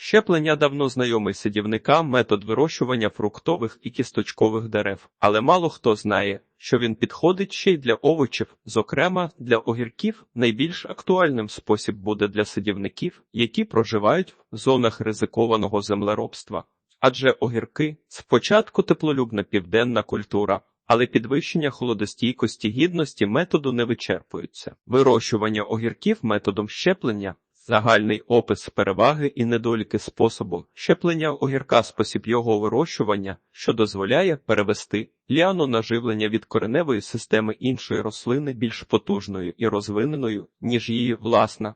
Щеплення давно знайомий садівникам метод вирощування фруктових і кісточкових дерев, але мало хто знає, що він підходить ще й для овочів, зокрема для огірків. Найбільш актуальним спосіб буде для садівників, які проживають в зонах ризикованого землеробства. Адже огірки спочатку теплолюбна південна культура, але підвищення холодостійкості гідності методу не вичерпуються. Вирощування огірків методом щеплення Загальний опис переваги і недоліки способу щеплення огірка спосіб його вирощування, що дозволяє перевести ліану на живлення від кореневої системи іншої рослини більш потужною і розвиненою, ніж її власна.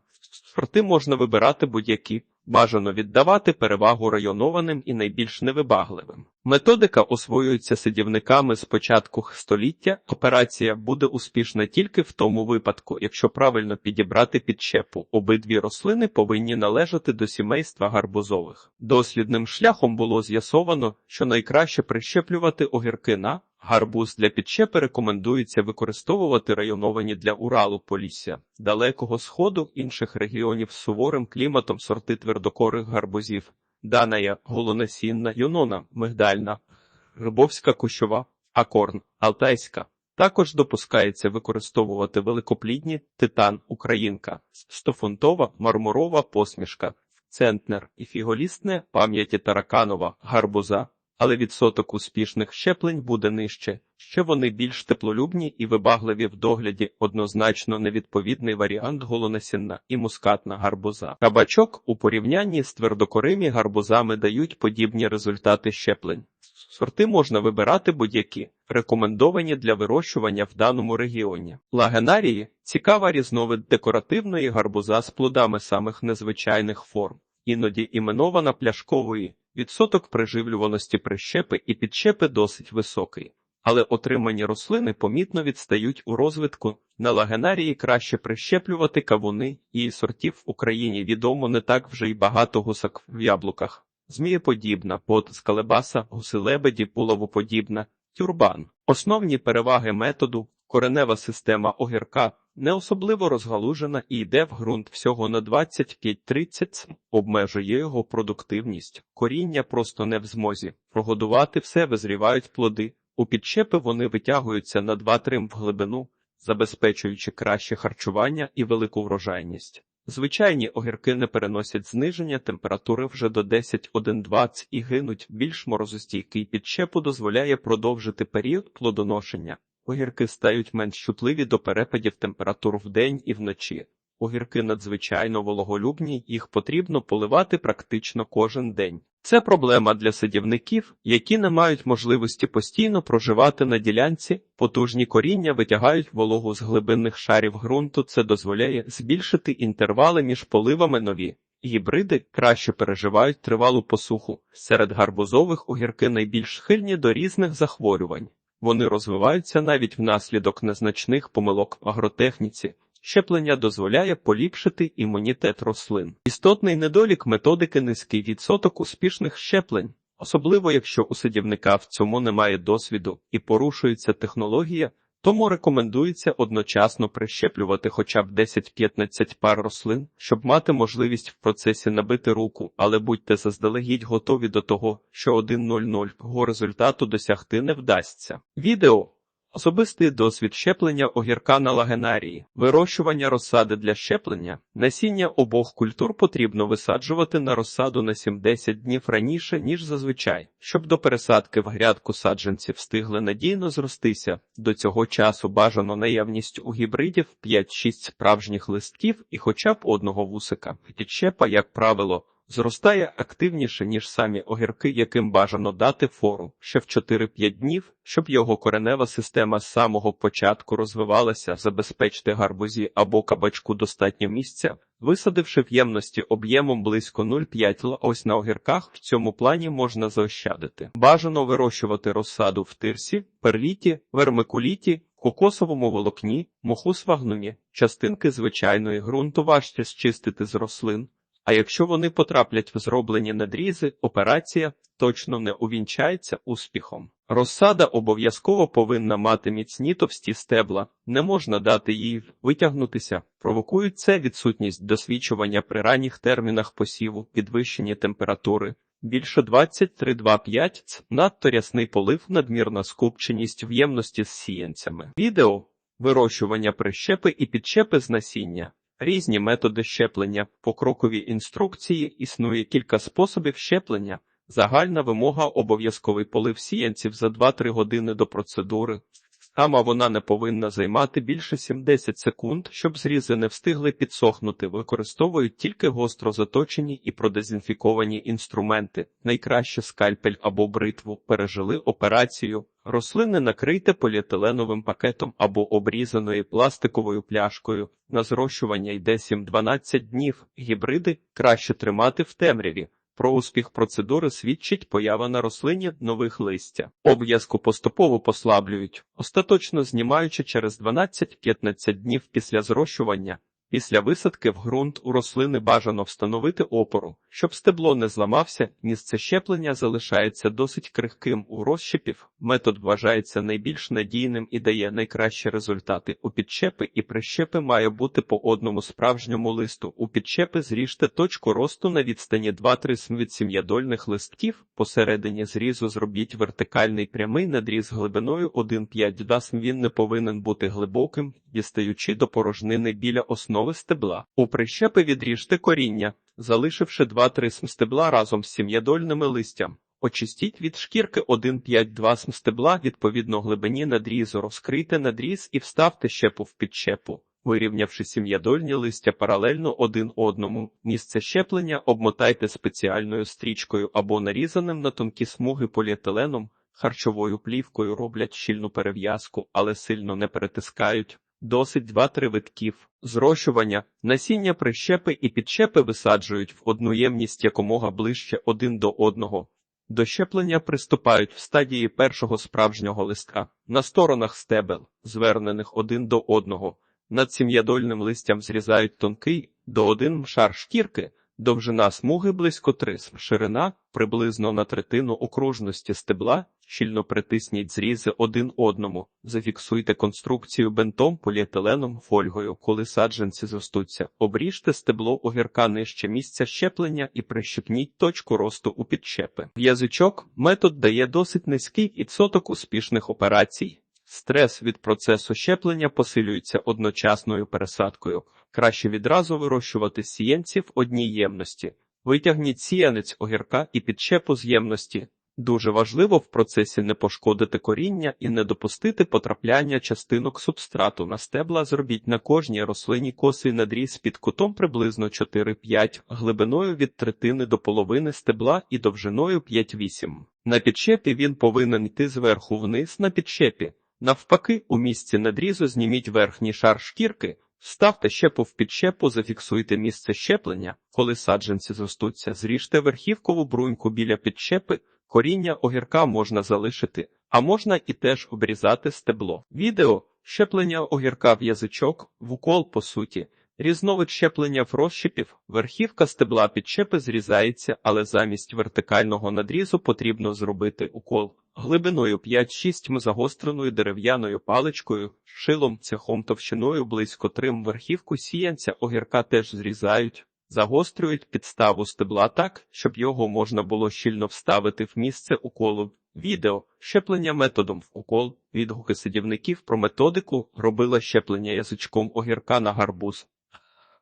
Сорти можна вибирати будь-які, бажано віддавати перевагу районованим і найбільш невибагливим. Методика освоюється садівниками з початку століття. Операція буде успішна тільки в тому випадку, якщо правильно підібрати підчепу. Обидві рослини повинні належати до сімейства гарбузових. Дослідним шляхом було з'ясовано, що найкраще прищеплювати огірки на Гарбуз для підчепи рекомендується використовувати районовані для Уралу Полісся, Далекого Сходу, інших регіонів з суворим кліматом сорти твердокорих гарбузів, Даная, голонасінна, юнона, мигдальна, грибовська кущова, акорн, алтайська. Також допускається використовувати великоплідні титан, українка, стофунтова, мармурова посмішка, центнер і фіголістне пам'яті тараканова, гарбуза, але відсоток успішних щеплень буде нижче, ще вони більш теплолюбні і вибагливі в догляді, однозначно невідповідний варіант голонасінна і мускатна гарбуза. Кабачок у порівнянні з твердокорими гарбузами дають подібні результати щеплень. Сорти можна вибирати будь-які, рекомендовані для вирощування в даному регіоні. Лагенарії цікава різновид декоративної гарбуза з плодами самих незвичайних форм, іноді іменована пляшкової. Відсоток приживлюваності прищепи і підщепи досить високий, але отримані рослини помітно відстають у розвитку. На лагенарії краще прищеплювати кавуни, і сортів в Україні відомо не так вже й багато гусак в яблуках. Змієподібна, пот скалебаса, гуси-лебеді, пуловоподібна, тюрбан. Основні переваги методу коренева система огірка не особливо розгалужена і йде в ґрунт всього на 25-30 обмежує його продуктивність. Коріння просто не в змозі. Прогодувати все визрівають плоди. У підчепи вони витягуються на 2-3 в глибину, забезпечуючи краще харчування і велику врожайність. Звичайні огірки не переносять зниження температури вже до 10-1-20 і гинуть. Більш морозостійкий підчепу дозволяє продовжити період плодоношення. Огірки стають менш чутливі до перепадів температур вдень і вночі. Огірки надзвичайно вологолюбні, їх потрібно поливати практично кожен день. Це проблема для садівників, які не мають можливості постійно проживати на ділянці, потужні коріння витягають вологу з глибинних шарів ґрунту. Це дозволяє збільшити інтервали між поливами нові. Гібриди краще переживають тривалу посуху. Серед гарбузових огірки найбільш схильні до різних захворювань. Вони розвиваються навіть внаслідок незначних помилок в агротехніці. Щеплення дозволяє поліпшити імунітет рослин. Істотний недолік методики низький відсоток успішних щеплень, особливо якщо у садівника в цьому немає досвіду і порушується технологія, тому рекомендується одночасно прищеплювати хоча б 10-15 пар рослин, щоб мати можливість в процесі набити руку, але будьте заздалегідь готові до того, що 1.00 результату досягти не вдасться. Відео Особистий досвід щеплення огірка на лагенарії, вирощування розсади для щеплення, насіння обох культур потрібно висаджувати на розсаду на 7-10 днів раніше, ніж зазвичай, щоб до пересадки в грядку саджанці встигли надійно зростися. До цього часу бажано наявність у гібридів 5-6 справжніх листків і хоча б одного вусика. Підщепа, як правило, зростає активніше, ніж самі огірки, яким бажано дати фору ще в 4-5 днів, щоб його коренева система з самого початку розвивалася, забезпечити гарбузі або кабачку достатньо місця, висадивши в ємності об'ємом близько 0,5 ла. Ось на огірках в цьому плані можна заощадити. Бажано вирощувати розсаду в тирсі, перліті, вермикуліті. Кокосовому волокні, моху свагнумі, частинки звичайної ґрунту важче зчистити з рослин, А якщо вони потраплять в зроблені надрізи, операція точно не увінчається успіхом. Розсада обов'язково повинна мати міцні товсті стебла, не можна дати їй витягнутися. Провокують це відсутність досвідчування при ранніх термінах посіву, підвищені температури. Більше 23,25 ц, надто рясний полив, надмірна скупченість в ємності з сіянцями. Відео вирощування прищепи і підчепи з насіння. Різні методи щеплення. По кроковій інструкції існує кілька способів щеплення. Загальна вимога обов'язковий полив сіянців за 2-3 години до процедури. Сама вона не повинна займати більше 70 секунд, щоб зрізи не встигли підсохнути. Використовують тільки гостро заточені і продезінфіковані інструменти. Найкраще скальпель або бритву пережили операцію. Рослини накрийте поліетиленовим пакетом або обрізаною пластиковою пляшкою. На зрощування йде 7-12 днів. Гібриди краще тримати в темряві. Про успіх процедури свідчить поява на рослині нових листя. Обв'язку поступово послаблюють, остаточно знімаючи через 12-15 днів після зрощування. Після висадки в ґрунт у рослини бажано встановити опору, щоб стебло не зламався, місце щеплення залишається досить крихким у розщепів. Метод вважається найбільш надійним і дає найкращі результати. У підчепи і прищепи має бути по одному справжньому листу. У підчепи зріжте точку росту на відстані 2-3 см від сім'ядольних листків. Посередині зрізу зробіть вертикальний прямий надріз глибиною 1,5 см. Він не повинен бути глибоким, дістаючи до порожнини біля основи стебла. У прищепи відріжте коріння, залишивши 2-3 см стебла разом з сім'ядольними листям. Очистіть від шкірки 1,5-2 см стебла відповідно глибині надрізу, розкрийте надріз і вставте щепу в підщепу. Вирівнявши сім'ядольні листя паралельно один одному, місце щеплення обмотайте спеціальною стрічкою або нарізаним на тонкі смуги поліетиленом, харчовою плівкою роблять щільну перев'язку, але сильно не перетискають. Досить 2-3 витків. Зрощування, насіння прищепи і підщепи висаджують в одну ємність якомога ближче один до одного. До щеплення приступають в стадії першого справжнього листка, на сторонах стебел, звернених один до одного. Над сім'ядольним листям зрізають тонкий до один шар шкірки, довжина смуги близько 3 ширина приблизно на третину окружності стебла, щільно притисніть зрізи один одному, зафіксуйте конструкцію бентом, поліетиленом, фольгою, коли саджанці зростуться, обріжте стебло огірка нижче місця щеплення і прищепніть точку росту у підщепи. В язичок метод дає досить низький відсоток успішних операцій. Стрес від процесу щеплення посилюється одночасною пересадкою. Краще відразу вирощувати сіянці в одній ємності. Витягніть сіянець огірка і підщепу з ємності. Дуже важливо в процесі не пошкодити коріння і не допустити потрапляння частинок субстрату на стебла. Зробіть на кожній рослині косий надріз під кутом приблизно 4-5, глибиною від третини до половини стебла і довжиною 5-8. На підщепі він повинен йти зверху вниз на підщепі. Навпаки, у місці надрізу зніміть верхній шар шкірки, ставте щепу в підщепу, зафіксуйте місце щеплення, коли саджанці зростуться, зріжте верхівкову бруньку біля підщепи, коріння огірка можна залишити, а можна і теж обрізати стебло. Відео щеплення огірка в язичок, в укол по суті. Різновид щеплення в розщепів, верхівка стебла підщепи зрізається, але замість вертикального надрізу потрібно зробити укол. Глибиною 5-6 загостреною дерев'яною паличкою, шилом, цехом товщиною близько 3 м верхівку сіянця огірка теж зрізають, загострюють підставу стебла так, щоб його можна було щільно вставити в місце уколу. Відео. Щеплення методом в укол, відгуки сидівників про методику. Робила щеплення язичком огірка на гарбуз.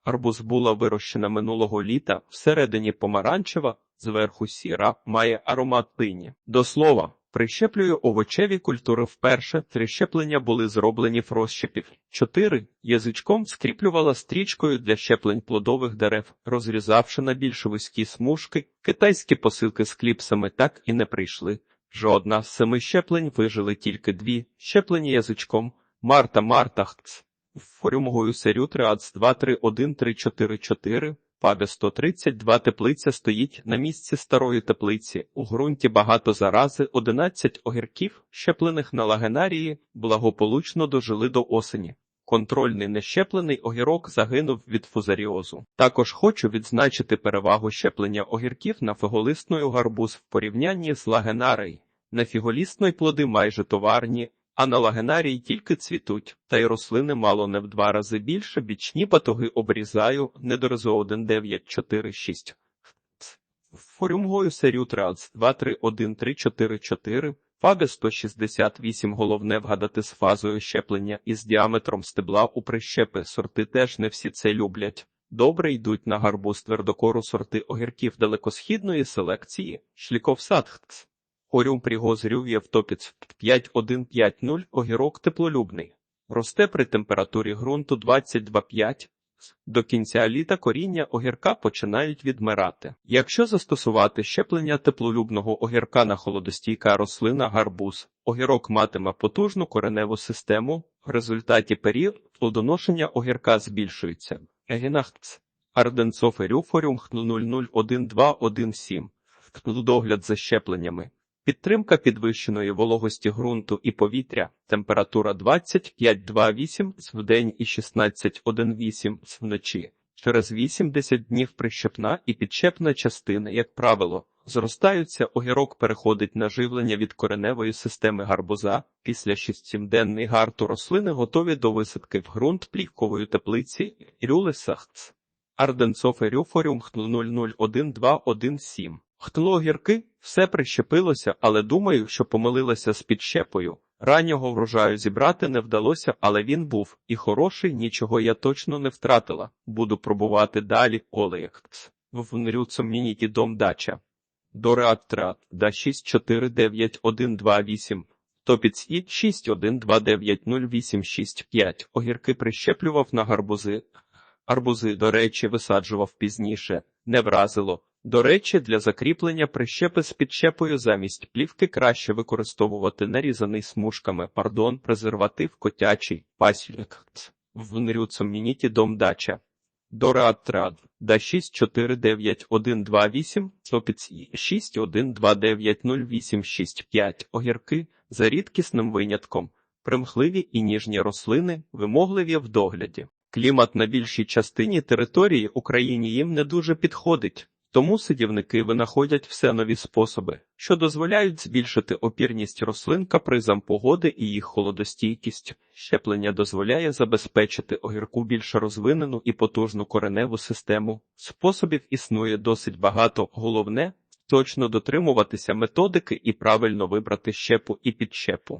Арбуз була вирощена минулого літа, всередині помаранчева, зверху сіра, має аромат тині. До слова, прищеплюю овочеві культури вперше, три щеплення були зроблені в розщепів. Чотири язичком скріплювала стрічкою для щеплень плодових дерев, розрізавши на більш вузькі смужки, китайські посилки з кліпсами так і не прийшли. Жодна з семи щеплень вижили тільки дві, щеплені язичком. Марта Марта Хц. Форумгою серю 3АЦ 231-344, пабі 132 теплиця стоїть на місці старої теплиці. У ґрунті багато зарази, 11 огірків, щеплених на лагенарії, благополучно дожили до осені. Контрольний нещеплений огірок загинув від фузаріозу. Також хочу відзначити перевагу щеплення огірків на фіголистною гарбуз в порівнянні з лагенарій. На фіголісної плоди майже товарні, а на лагенарії тільки цвітуть, та й рослини мало не в два рази більше, бічні батоги обрізаю, недорозу 1946. Форюмгою серію Трац 2313444, фаги 168 головне вгадати з фазою щеплення і з діаметром стебла у прищепи сорти теж не всі це люблять. Добре йдуть на гарбуз твердокору сорти огірків далекосхідної селекції, шліковсадхц. Пригоз рюв'єв топіц 5150 огірок теплолюбний. Росте при температурі ґрунту 22,5. До кінця літа коріння огірка починають відмирати. Якщо застосувати щеплення теплолюбного огірка на холодостійка рослина гарбуз, огірок матиме потужну кореневу систему, в результаті період плодоношення огірка збільшується. Егінахц. Арденцоферюфоріум 001217. Догляд за щепленнями. Підтримка підвищеної вологості ґрунту і повітря, температура 25-28 вдень і 16-1-8 вночі. Через 80 днів прищепна і підщепна частини, як правило, зростаються, огірок переходить на живлення від кореневої системи гарбуза. Після 6-7-денний гарту рослини готові до висадки в ґрунт плівкової теплиці Рюлесахц. Арденцоферюфоріум 001217. Хтло огірки, все прищепилося, але думаю, що помилилася з підщепою. Раннього врожаю зібрати не вдалося, але він був і хороший, нічого я точно не втратила. Буду пробувати далі Олеєкц. Внрюцом мініті дом дача. Дореаттрат да 649128. Топіц і 61290865. Огірки прищеплював на гарбузи. Арбузи, до речі, висаджував пізніше. Не вразило. До речі, для закріплення прищепи з підщепою замість плівки краще використовувати нарізаний смужками, пардон, презерватив котячий, пасільник. Внрюцом мініті дом дача. Дореатрад, да 649128, цопіць 61290865, огірки, за рідкісним винятком, примхливі і ніжні рослини, вимогливі в догляді. Клімат на більшій частині території Україні їм не дуже підходить, тому сидівники винаходять все нові способи, що дозволяють збільшити опірність рослин капризам погоди і їх холодостійкість. Щеплення дозволяє забезпечити огірку більш розвинену і потужну кореневу систему. Способів існує досить багато, головне точно дотримуватися методики і правильно вибрати щепу і підщепу.